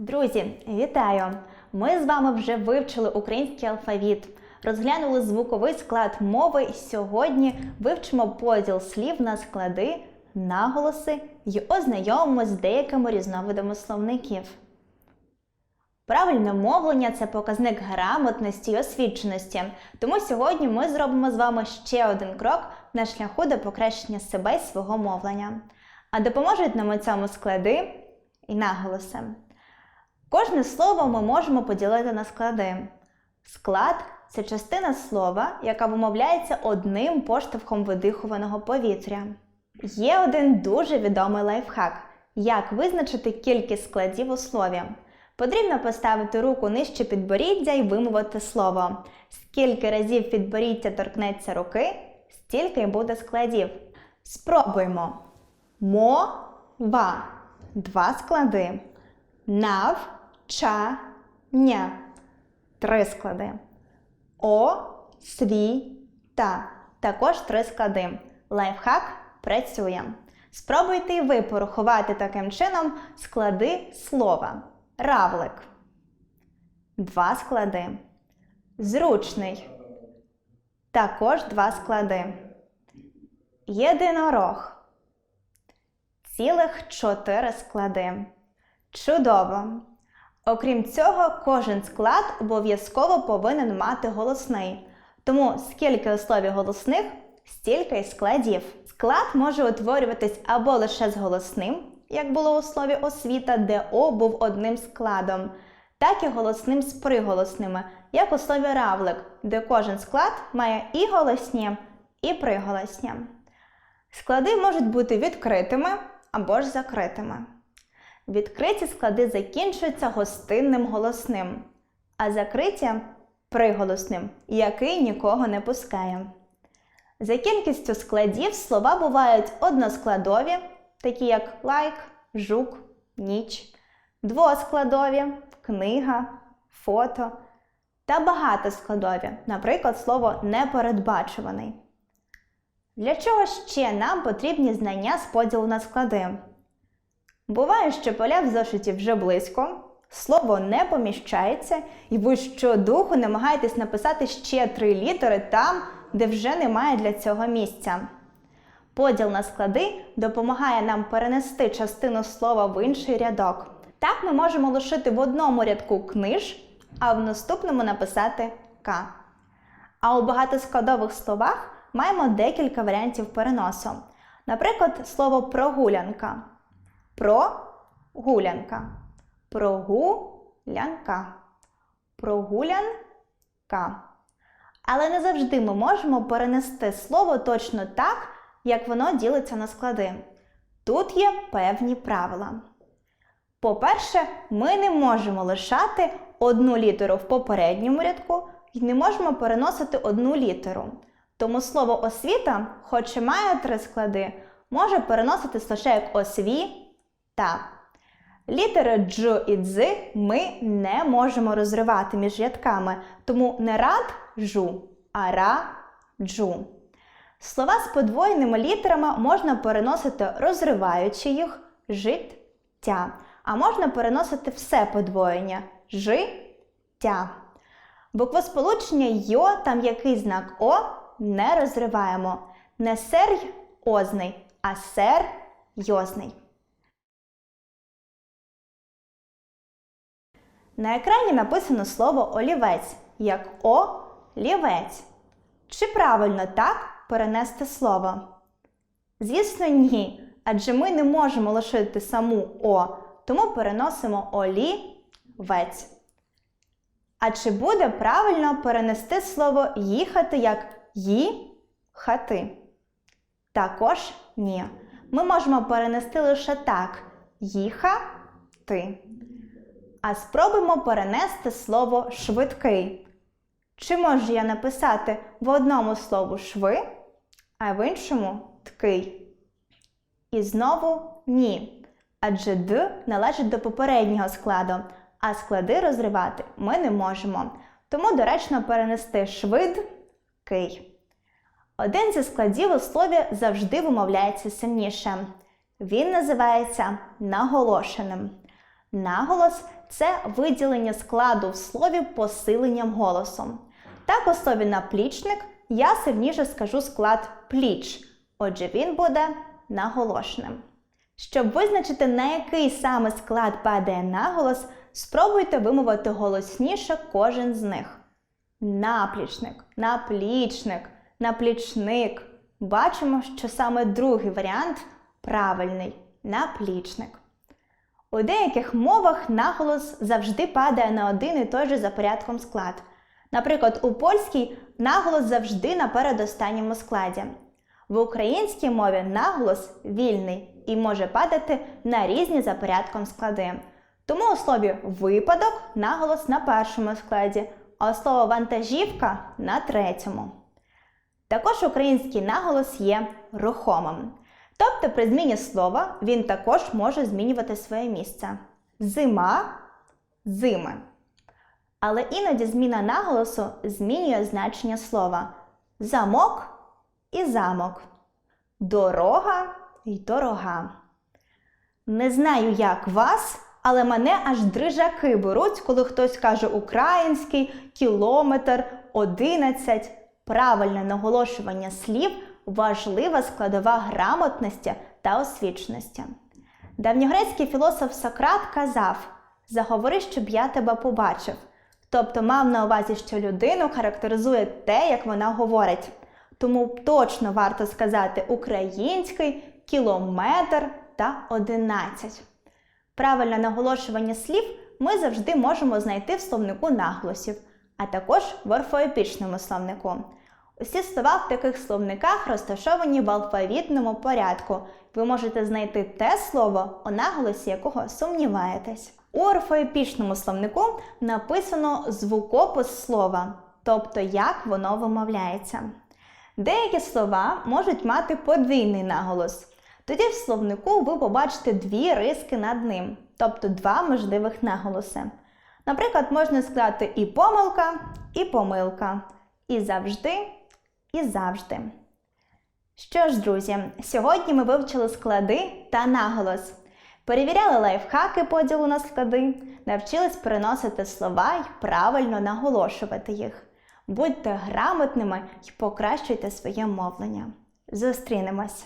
Друзі, вітаю! Ми з вами вже вивчили український алфавіт, розглянули звуковий склад мови. і Сьогодні вивчимо поділ слів на склади, наголоси і ознайомимось з деякими різновидами словників. Правильне мовлення це показник грамотності і освіченості. Тому сьогодні ми зробимо з вами ще один крок на шляху до покращення себе і свого мовлення. А допоможуть нам у цьому склади і наголоси. Кожне слово ми можемо поділити на склади. Склад це частина слова, яка вимовляється одним поштовхом видихуваного повітря. Є один дуже відомий лайфхак, як визначити кількість складів у слові. Потрібно поставити руку нижче підборіддя і вимовити слово. Скільки разів підборіддя торкнеться руки, стільки й буде складів. Спробуймо. Мо-ва. Два склади. Нав, ча, ня. Три склади. О, сві, та. Також три склади. Лайфхак працює. Спробуйте і ви порахувати таким чином склади слова. Равлик. Два склади. Зручний. Також два склади. Єдинорог. Цілих чотири склади. Чудово! Окрім цього, кожен склад обов'язково повинен мати голосний. Тому скільки у слові голосних, стільки й складів. Склад може утворюватись або лише з голосним, як було у слові освіта, де О був одним складом, так і голосним з приголосними, як у слові равлик, де кожен склад має і голосні, і приголосні. Склади можуть бути відкритими або ж закритими. Відкриті склади закінчуються гостинним голосним, а закриті приголосним, який нікого не пускає. За кількістю складів слова бувають односкладові, такі як лайк, жук, ніч, двоскладові, книга, фото та багатоскладові, наприклад, слово непередбачуваний. Для чого ще нам потрібні знання з поділу на склади? Буває, що поля в зошиті вже близько, слово не поміщається, і ви щодуху намагаєтесь написати ще три літери там, де вже немає для цього місця. Поділ на склади допомагає нам перенести частину слова в інший рядок. Так ми можемо лишити в одному рядку книж, а в наступному написати К. А у багатоскладових словах маємо декілька варіантів переносу. Наприклад, слово прогулянка. Прогулянка. Прогулянка. Прогулянка. Але не завжди ми можемо перенести слово точно так, як воно ділиться на склади. Тут є певні правила. По-перше, ми не можемо лишати одну літеру в попередньому рядку і не можемо переносити одну літеру. Тому слово освіта, хоч і має три склади, може переноситись лише як осві та. Літери дж і дз ми не можемо розривати між рядками, тому не рад жу, а ра джу. Слова з подвоєними літерами можна переносити розриваючи їх життя, а можна переносити все подвоєння життя. Буквосполучення йо, там який знак О, не розриваємо. Не сер озний, а сер йозний. На екрані написано слово олівець, як о-лівець. Чи правильно так перенести слово? Звісно, ні. Адже ми не можемо лишити саму О, тому переносимо олівець. А чи буде правильно перенести слово їхати як їхати? Також ні. Ми можемо перенести лише так їхати. А спробуємо перенести слово швидкий. Чи можу я написати в одному слову шви, а в іншому ткий? І знову ні. Адже д належить до попереднього складу, а склади розривати ми не можемо. Тому доречно перенести швидкий. Один зі складів у слові завжди вимовляється сильніше. Він називається наголошеним. Наголос це виділення складу в слові посиленням голосом. Так у слові наплічник я сильніше скажу склад пліч, отже він буде наголошеним. Щоб визначити, на який саме склад падає наголос, спробуйте вимовити голосніше кожен з них. Наплічник, наплічник, наплічник. Бачимо, що саме другий варіант правильний наплічник. У деяких мовах наголос завжди падає на один і той же за порядком склад. Наприклад, у польській наголос завжди на передостанньому складі. В українській мові наголос вільний і може падати на різні за порядком склади. Тому у слові випадок наголос на першому складі, а слово вантажівка на третьому. Також український наголос є рухомим. Тобто при зміні слова він також може змінювати своє місце. Зима зими. Але іноді зміна наголосу змінює значення слова замок і замок, дорога й дорога. Не знаю, як вас, але мене аж дрижаки беруть, коли хтось каже український, кілометр, одинадцять. Правильне наголошування слів важлива складова грамотності та освіченості. Давньогрецький філософ Сократ казав: Заговори, щоб я тебе побачив. Тобто мав на увазі, що людину характеризує те, як вона говорить. Тому точно варто сказати український, кілометр та одинадцять. Правильне наголошування слів ми завжди можемо знайти в словнику наголосів, а також в орфоепічному словнику. Усі слова в таких словниках розташовані в алфавітному порядку. Ви можете знайти те слово, у наголосі якого сумніваєтесь. У орфоепічному словнику написано звукопис слова, тобто як воно вимовляється. Деякі слова можуть мати подвійний наголос. Тоді в словнику ви побачите дві риски над ним, тобто два можливих наголоси. Наприклад, можна сказати і помилка, і помилка, і завжди, і завжди. Що ж, друзі, сьогодні ми вивчили склади та наголос. Перевіряли лайфхаки поділу на склади, навчились переносити слова і правильно наголошувати їх. Будьте грамотними і покращуйте своє мовлення. Зустрінемось!